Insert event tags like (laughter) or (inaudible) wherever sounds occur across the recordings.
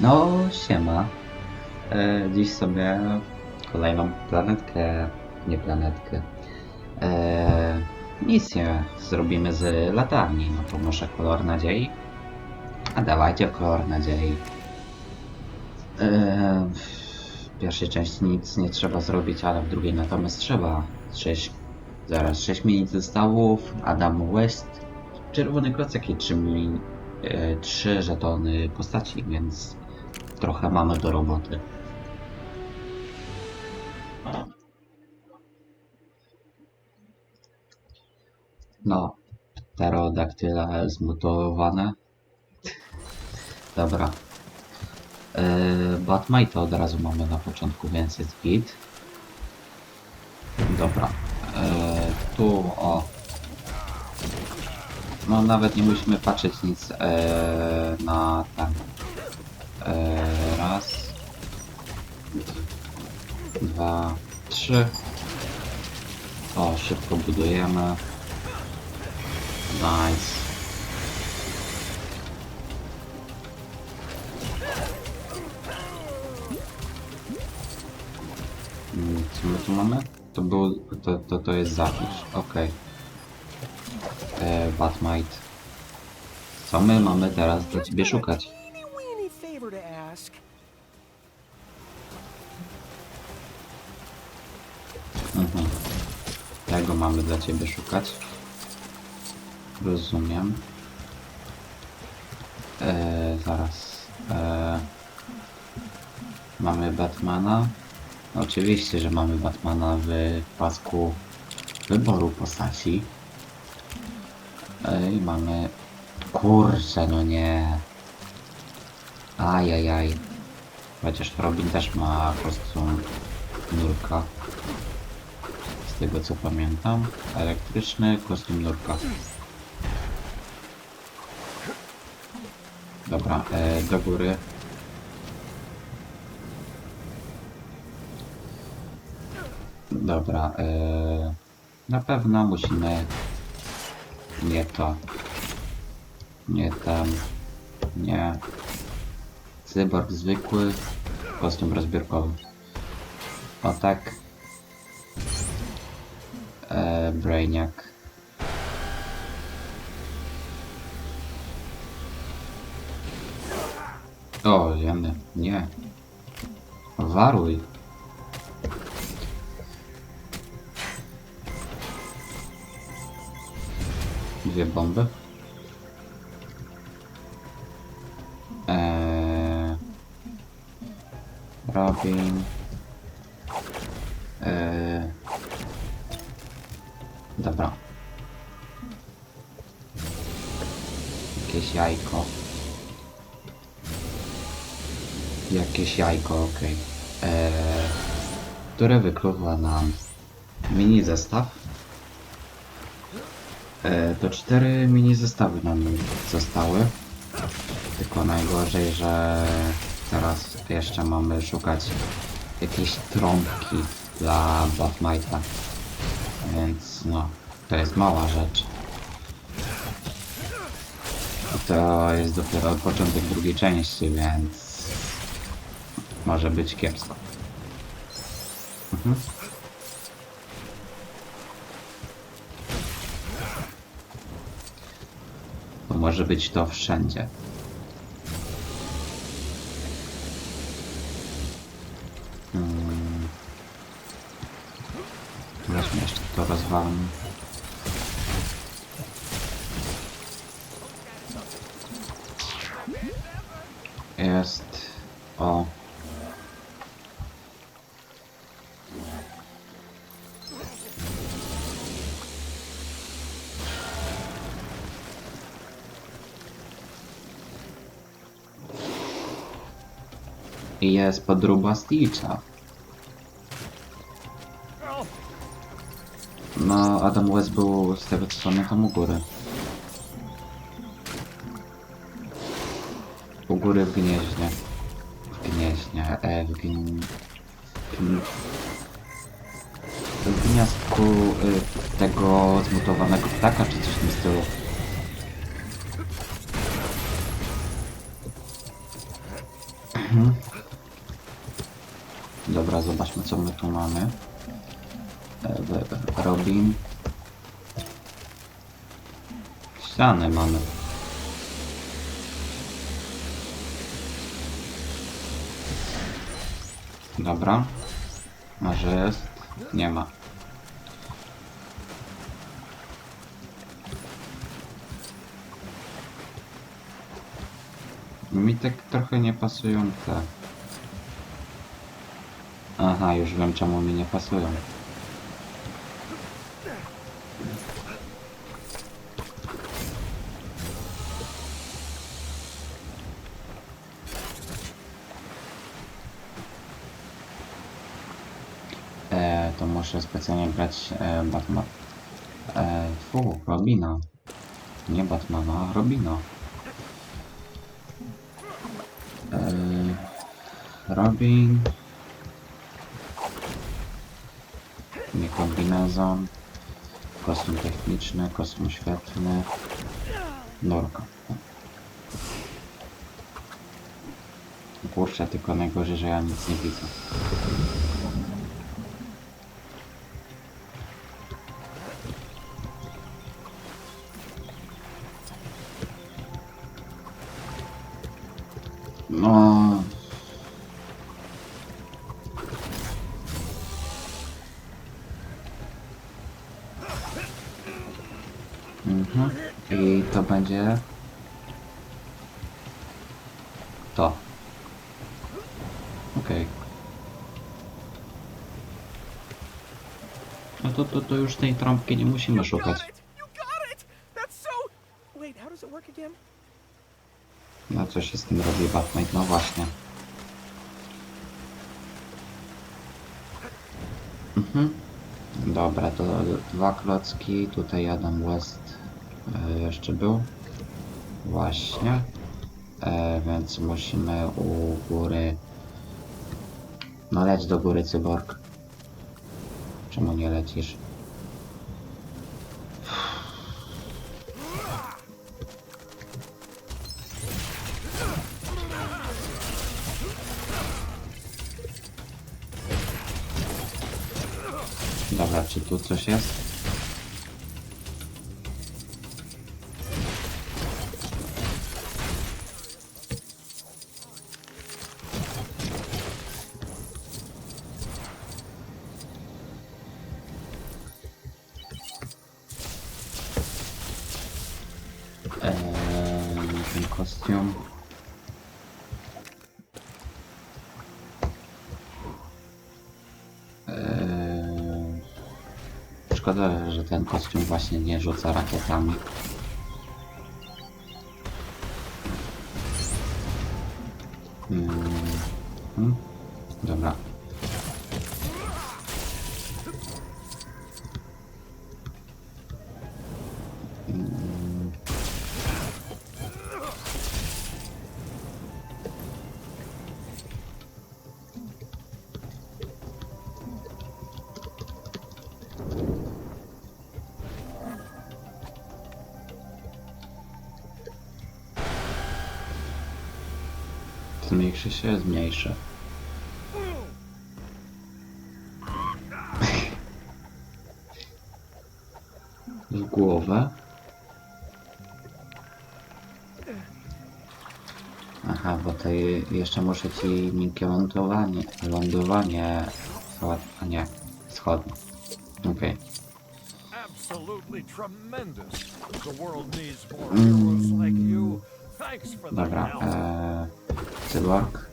No, siema. E, dziś sobie kolejną planetkę, nie planetkę, e, misję zrobimy z latarni. No to może kolor nadziei? A dawajcie kolor nadziei. E, w pierwszej części nic nie trzeba zrobić, ale w drugiej natomiast trzeba. 6, zaraz 6 minut zestawów, Adam West, czerwony klocek i 3, mili, e, 3 żetony postaci, więc trochę mamy do roboty. No, pterodaktyle zmutowane. Dobra. Yy, Batmite od razu mamy na początku, więc jest git. Dobra. Yy, tu o. No nawet nie musimy patrzeć nic yy, na ten. Yy, raz. Dwa. Trzy. O, szybko budujemy. Nice. Mm, Co my tu mamy? To był, to, to, to jest zapisz, okej. E, Batmite. Co my mamy teraz dla ciebie szukać? Dla ciebie szukać. Rozumiem. E, zaraz. E, mamy Batmana. Oczywiście, że mamy Batmana w pasku wyboru postaci. E, I mamy... Kurczę, no nie. Ajajaj. Chociaż Robin też ma kostium nurka. Z tego co pamiętam. Elektryczny kostium nurka. Dobra, e, do góry. Dobra, e, na pewno musimy nie to. Nie tam. Nie. Cyborg zwykły. Kostium rozbiórkowy. O tak. Brainiac. O, wiemy. Nie. Waruj. Dwie bomby. Eee, Robin. Eee, jajko. Jakieś jajko, okej. Eee, które wykluwa nam mini zestaw. E, to cztery mini zestawy nam zostały. Tylko najgorzej, że teraz jeszcze mamy szukać jakiejś trąbki dla Batmite'a. Więc no, to jest mała rzecz. To jest dopiero początek drugiej części, więc może być kiepsko. Mhm. Bo może być to wszędzie. Jest... O. Jest podróba Stitcha. No, Adam West był z tego co pamiętam u góry. Góry w gnieźnie. W gnieźnie, e, w gn... W gniazdku y, tego zmutowanego ptaka, czy coś w tym stylu. Mhm. Dobra, zobaczmy co my tu mamy. E, Robin. Ściany mamy. Dobra. Może jest? Nie ma. Mi tak trochę nie pasują te. Aha, już wiem czemu mi nie pasują. E, to muszę specjalnie Batman. E, fu, Robina. Nie Batmana, Robina. E, Robin. Nie kombinezon. Kostium techniczny, kostium świetlny. Norka. Kurczę, tylko najgorzej, że ja nic nie widzę. Mhm. I to będzie to. Okej. No to, to, to już tej trąbki nie musimy You szukać. got it! You got it! That's so. Wait, how does it work again? No co się z tym robi Batman? No właśnie. Mhm. Dobra, to dwa klocki. Tutaj Adam West e, jeszcze był. Właśnie. E, więc musimy u góry... No leć do góry, cyborg. Czemu nie lecisz? Dobra, czy tu coś jest? Kostium. Eee, Szkoda, że ten kostium właśnie nie rzuca rakietami. Zmniejszy się, zmniejszy. (laughs) W głowę. Aha, bo to je- jeszcze muszę ci miękkie lądowanie, lądowanie, a nie, schodne. Okej. For the Dobra, eee, cyborg.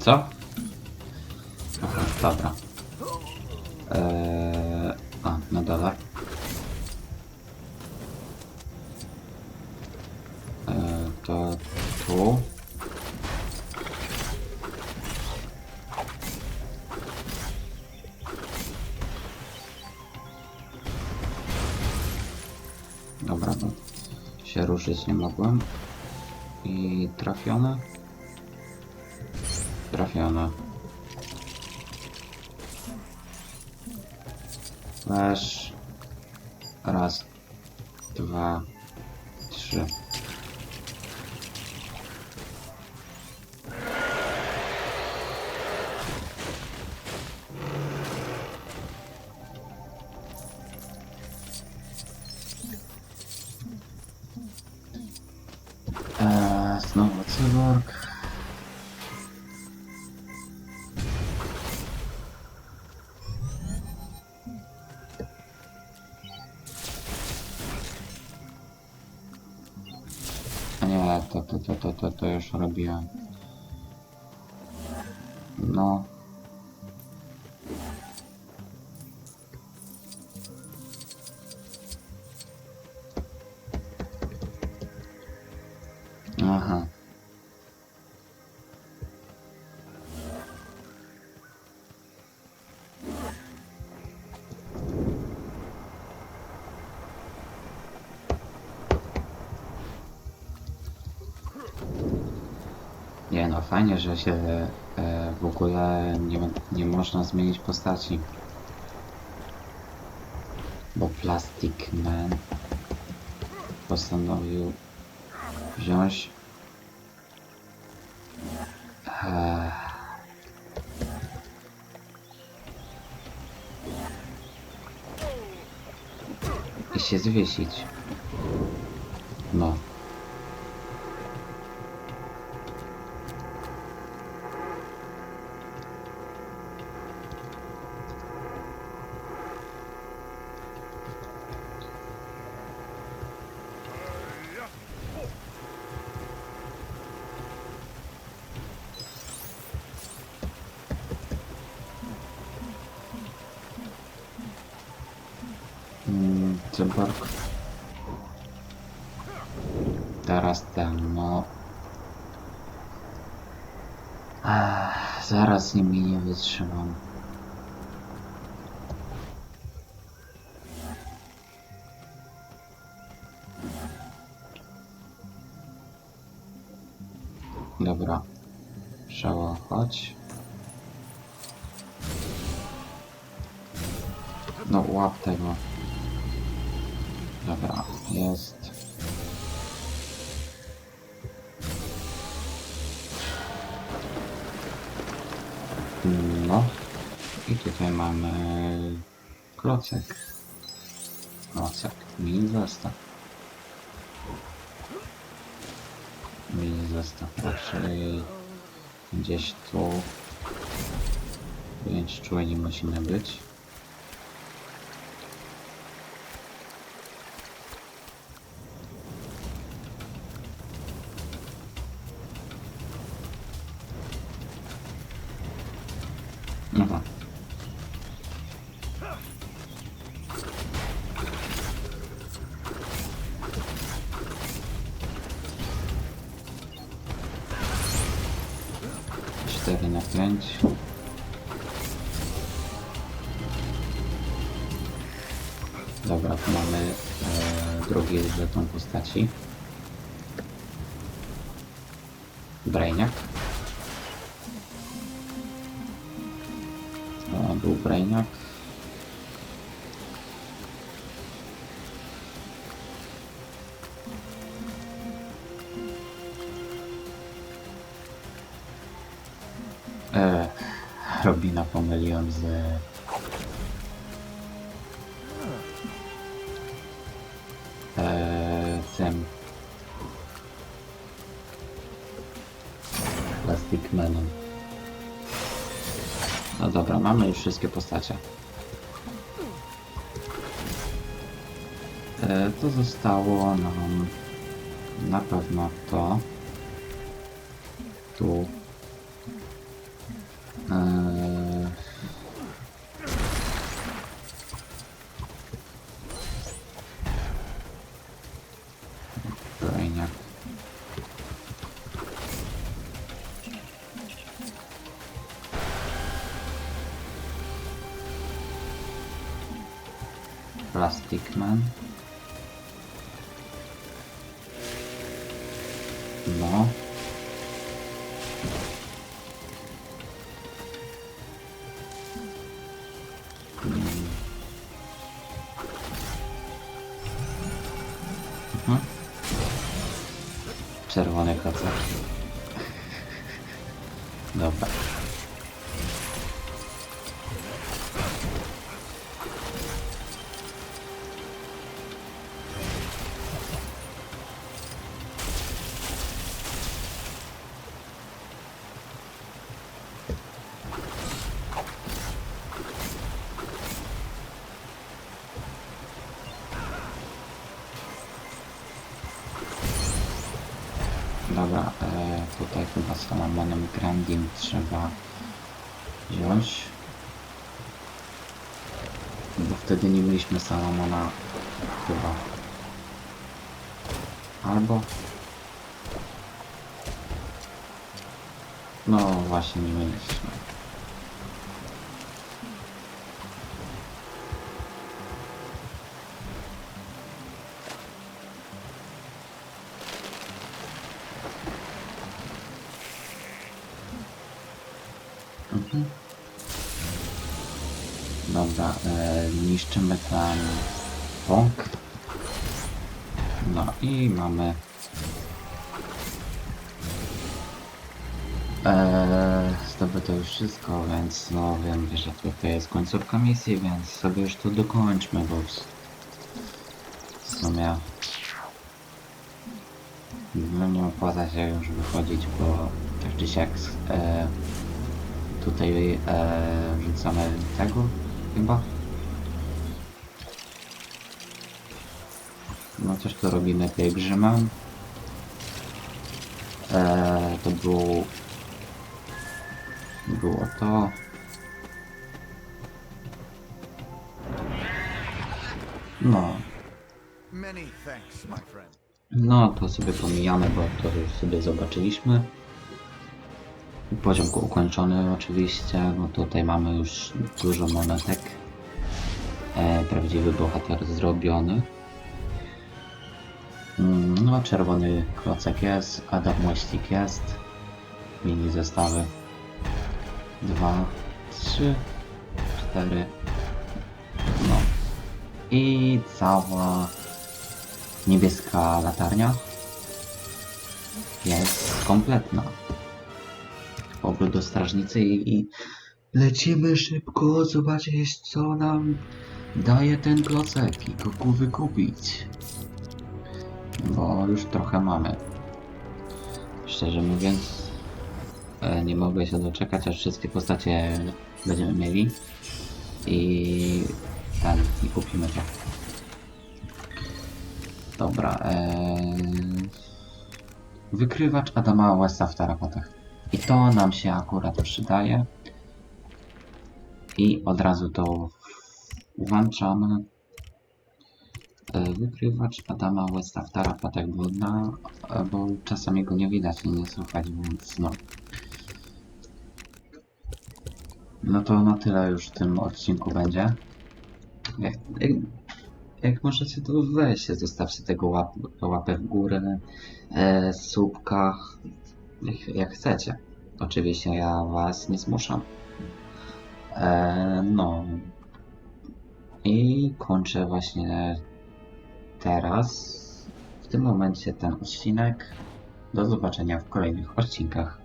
Co? Aha, dobra. Eee, a, dobra. Ruszyć nie mogłem. I trafione? Trafione. Flash. Raz, dwa, trzy. Nie, to, to, to, to, to, to już robiłem. No. Nie no, fajnie, że się e, w ogóle nie, nie można zmienić postaci. Bo Plastic Man postanowił wziąć e, i się zwiesić. No. Cyborg. Teraz ten, no. Ech, zaraz nimi nie wytrzymam. Dobra. Trzeba chodź. No łap tego. Dobra, jest. No. I tutaj mamy klocek. Klocek. Mini zestaw. Mini zestaw raczej gdzieś tu. Pięć czujni musimy być. Mamy e, drugi żeton postaci. Brainiac. To był Brainiac. E, Robina pomyliłem z Plastic Manem. No dobra, mamy już wszystkie postacie. E, to zostało nam na pewno to. Tu. Plastic Man. Dobra, e, tutaj chyba Salamonem Grandim trzeba wziąć. Bo wtedy nie mieliśmy Salamona chyba. Albo... No właśnie, nie mieliśmy. Mhm. Dobra, e, niszczymy ten pąk. No i mamy e, zdobyte już wszystko, więc no wiem, że to jest końcówka misji, więc sobie już to dokończmy, bo w- sumie no, nie opłaca się już wychodzić, bo tak czy siak e, tutaj e, rzucamy tego chyba. No coś tu robimy pielgrzymem. E, to było było to. No, no to sobie pomijamy, bo to już sobie zobaczyliśmy. Poziom ukończony oczywiście, no tutaj mamy już dużo monetek. E, prawdziwy bohater zrobiony. No, czerwony klocek jest, Adam Mościk jest. Mini zestawy. Dwa, trzy, cztery. No. I cała niebieska latarnia jest kompletna. Powrót do strażnicy i, i lecimy szybko zobaczyć co nam daje ten klocek i go wykupić. Bo już trochę mamy. Szczerze mówiąc, e, nie mogę się doczekać, aż wszystkie postacie będziemy mieli. I ten, i kupimy to. Dobra, eee... Wykrywacz Adama Westa w tarapatach. I to nam się akurat przydaje. I od razu to włączamy. Wykrywacz Adama Westa w tarapatach, bo, na, e, bo czasami go nie widać i nie słychać, więc no. No to na tyle już w tym odcinku będzie. Jak, jak, jak możecie to weźcie, zostawcie tego łap, łapę w górę, e, słupka, jak, jak chcecie. Oczywiście ja was nie zmuszam. E, no. I kończę właśnie teraz, w tym momencie ten odcinek. Do zobaczenia w kolejnych odcinkach.